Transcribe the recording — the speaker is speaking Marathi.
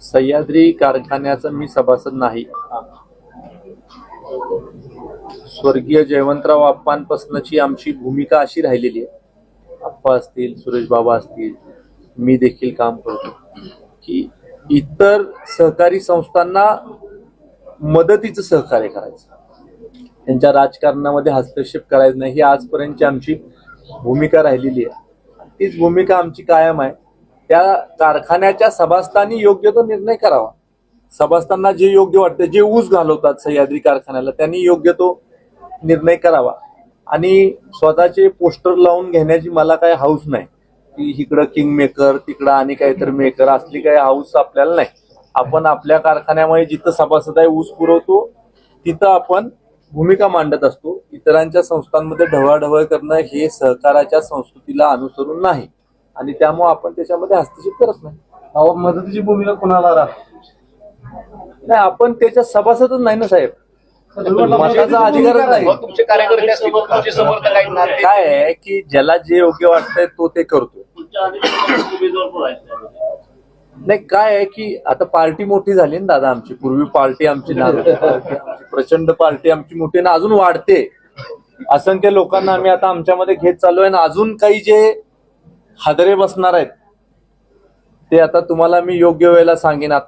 सह्याद्री कारखान्याचा मी सभासद नाही. स्वर्गीय जयवंतराव आप्पांपासूनची आमची भूमिका अशी राहिलेली आहे. आप्पा असतील सुरेश बाबा असतील मी देखील काम करतो. की इतर सहकारी संस्थांना मदतीचं सहकार्य करायचं. त्यांच्या राजकारणामध्ये हस्तक्षेप करायचं नाही ही आजपर्यंतची आमची भूमिका राहिलेली आहे. तीच भूमिका आमची कायम आहे. त्या कारखान्याच्या सभासदांनी योग्य तो निर्णय करावा. सभासदांना जे योग्य वाटतं जे ऊस घालवतात सह्याद्री कारखान्याला त्यांनी योग्य तो निर्णय करावा. आणि स्वतःचे पोस्टर लावून घेण्याची मला काही हाऊस नाही. की इकडं किंग मेकर तिकडं आणि काहीतरी मेकर असली काही हाऊस आपल्याला नाही. आपण आपल्या कारखान्यामध्ये जिथं सभासद आहे ऊस पुरवतो तिथं आपण भूमिका मांडत असतो. इतरांच्या संस्थांमध्ये ढवळाढवळ करणं हे सहकाराच्या संस्कृतीला अनुसरून नाही. आणि त्यामुळे आपण त्याच्यामध्ये हस्तक्षेप करत नाही. अहो, मदतीची भूमिका कोणाला राहते नाही आपण त्याच्या सभासदच नाही ना साहेब. मताचा अधिकारच नाही. मग तुमचे कार्यकर्ते असतील तुमचे समर्थक आहेत ना? ते काय आहे की ज्याला जे योग्य वाटतंय तो ते करतो नाही काय आहे की आता पार्टी मोठी झाली ना दादा आमची. पूर्वी पार्टी आमची आमची. प्रचंड पार्टी आमची मोठी ना अजून वाढते. असंख्य लोकांना आम्ही आता आमच्यामध्ये घेत चाललोय आणि अजून काही जे हादरे बसणार आहेत. ते आता तुम्हाला मी योग्य वेळेला सांगेन. आता